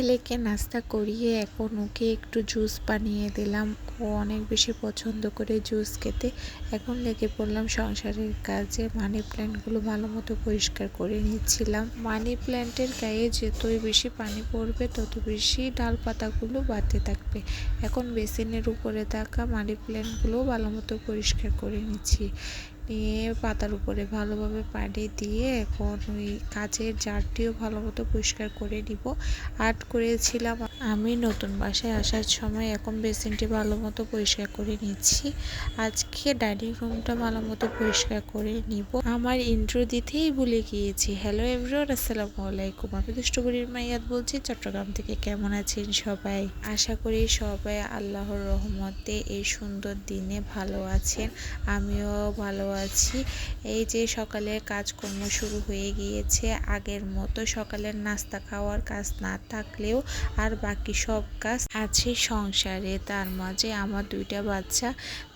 ছেলেকে নাস্তা করিয়ে এখন ওকে একটু জুস বানিয়ে দিলাম। ও অনেক বেশি পছন্দ করে জুস খেতে। এখন লেগে পড়লাম সংসারের কাজে। মানি প্ল্যান্টগুলো ভালো মতো পরিষ্কার করে নিচ্ছিলাম। মানি প্ল্যান্টের গায়ে যতই বেশি পানি পড়বে, তত বেশি ডাল পাতাগুলো বাড়তে থাকবে। এখন বেসিনের উপরে থাকা মানি প্ল্যান্টগুলো ভালো মতো পরিষ্কার করে নিচ্ছি। নিয়ে পাতার উপরে ভালোভাবে পানি দিয়ে এখন ওই কাচের জারটিও ভালো মতো পরিষ্কার করে নিব। আর্ট করেছিলাম আমি নতুন বাসায় আসার সময়, এখন বেসিনটি ভালো মতো পরিষ্কার করে নিচ্ছি। আজকে ডাইনিং রুমটা ভালো মতো পরিষ্কার করে নিব। আমার ইন্ট্রো দিতেই ভুলে গিয়েছি। হ্যালো এভরিওয়ান, আসসালামু আলাইকুম। আমি দুষ্টপুরীর মাইয়াদ বলছি, চট্টগ্রাম থেকে কেমন আছেন সবাই? আশা করি সবাই আল্লাহর রহমতে এই সুন্দর দিনে ভালো আছেন। আমিও ভালো আছি। এই যে সকালের কাজকর্ম শুরু হয়ে গিয়েছে আগের মতো। সকালের নাস্তা খাওয়ার কাজ না থাকলেও আর বাকি সব কাজ আছে সংসারে। তার মাঝে আমার দুইটা বাচ্চা।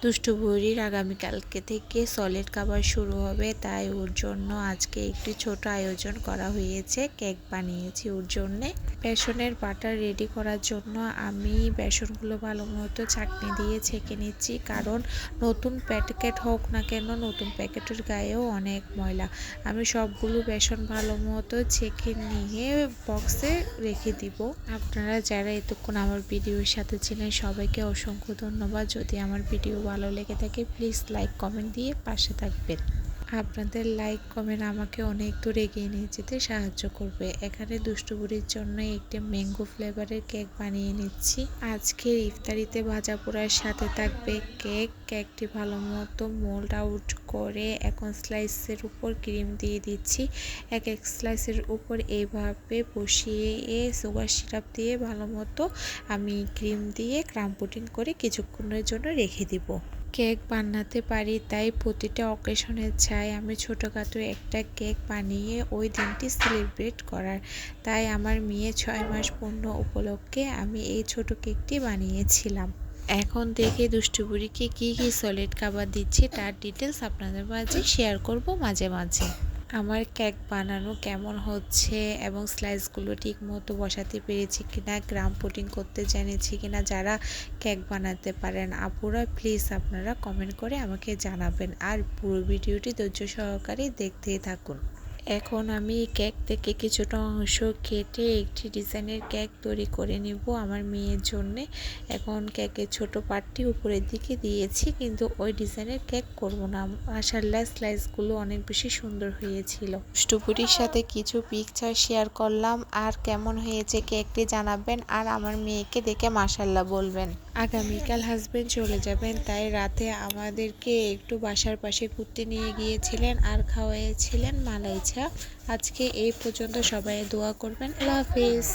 দুষ্টু বুড়ির আগামীকালকে থেকে সলিড খাবার শুরু হবে। তাই ওর জন্য আজকে একটি ছোট আয়োজন করা হয়েছে। কেক বানিয়েছি ওর জন্যে। বেসনের বাটার রেডি করার জন্য আমি বেসনগুলো ভালো মতো চাকনি দিয়ে ছেঁকে নিচ্ছি। কারণ নতুন প্যাকেট হোক না কেন নতুন প্যাকেটের গায়েও অনেক ময়লা। আমি সবগুলো বেসন ভালো মতো ছেঁকে নিয়ে বক্সে রেখে দিব। আপনারা যারা এতক্ষণ আমার ভিডিওর সাথে ছিলেন, সবাইকে অসংখ্য ধন্যবাদ। যদি আমার ভিডিও ভালো লেগে থাকে প্লিজ লাইক কমেন্ট দিয়ে পাশে থাকবেন। আপনাদের লাইক, কমেন্ট আমাকে অনেক দূর এগিয়ে নিয়ে যেতে সাহায্য করবে। এখানে দুষ্টুবুড়ির জন্য একটি ম্যাঙ্গো ফ্লেভারের কেক বানিয়ে নিচ্ছি। আজকের ইফতারিতে ভাজা পোড়ার সাথে থাকবে কেক। কেকটি ভালো মতো মোল্ড আউট করে এখন স্লাইসের উপর ক্রিম দিয়ে দিচ্ছি। এক এক স্লাইসের উপর এইভাবে বসিয়ে সুগার সিরাপ দিয়ে ভালো মতো আমি ক্রিম দিয়ে ক্রাম পুটিং করে কিছুক্ষণের জন্য রেখে দিব। কেক বানাতে পারি, তাই প্রতিটা অকেশনে চাই আমি ছোটোখাটো একটা কেক বানিয়ে ওই দিনটি সেলিব্রেট করার। তাই আমার মেয়ে ছয় মাস পূর্ণ উপলক্ষে আমি এই ছোট কেকটি বানিয়েছিলাম। এখন দেখে দুষ্টুবুড়িকে কী কী সলিড খাবার দিচ্ছি, তার ডিটেলস আপনাদের মাঝে শেয়ার করব মাঝে মাঝে। আমার কেক বানানো কেমন হচ্ছে এবং স্লাইসগুলো ঠিক মতো বসাতে পেরেছি কিনা গ্রাম পোটিং করতে জেনেছি কিনা যারা কেক বানাতে পারেন, আপুরা প্লিজ আপনারা কমেন্ট করে আমাকে জানাবেন। আর পুরো ভিডিওটি ধৈর্য সহকারে দেখতেই থাকুন। এখন আমি কেক থেকে কিছুটা অংশ কেটে একটি ডিজাইনের কেক তৈরি করে নিব আমার মেয়ের জন্য। এখন কেকের ছোট পার্টটি উপরের দিকে দিয়েছি, কিন্তু ওই ডিজাইনের কেক করব না। মাসাল্লাহ স্লাইসগুলো অনেক বেশি সুন্দর হয়েছিল। স্টুপুরির সাথে কিছু পিকচার শেয়ার করলাম, আর কেমন হয়েছে কেকটি জানাবেন আর আমার মেয়েকে দেখে মাসাল্লাহ বলবেন। আগামীকাল হাজবেন্ড চলে যাবেন, তাই রাতে আমাদেরকে একটু বাসার পাশে ঘুরতে নিয়ে গিয়েছিলেন আর খাওয়াইছিলেন মালাই চা আজকে এই পর্যন্ত সবাই দোয়া করবেন। আল্লাহ হাফিজ।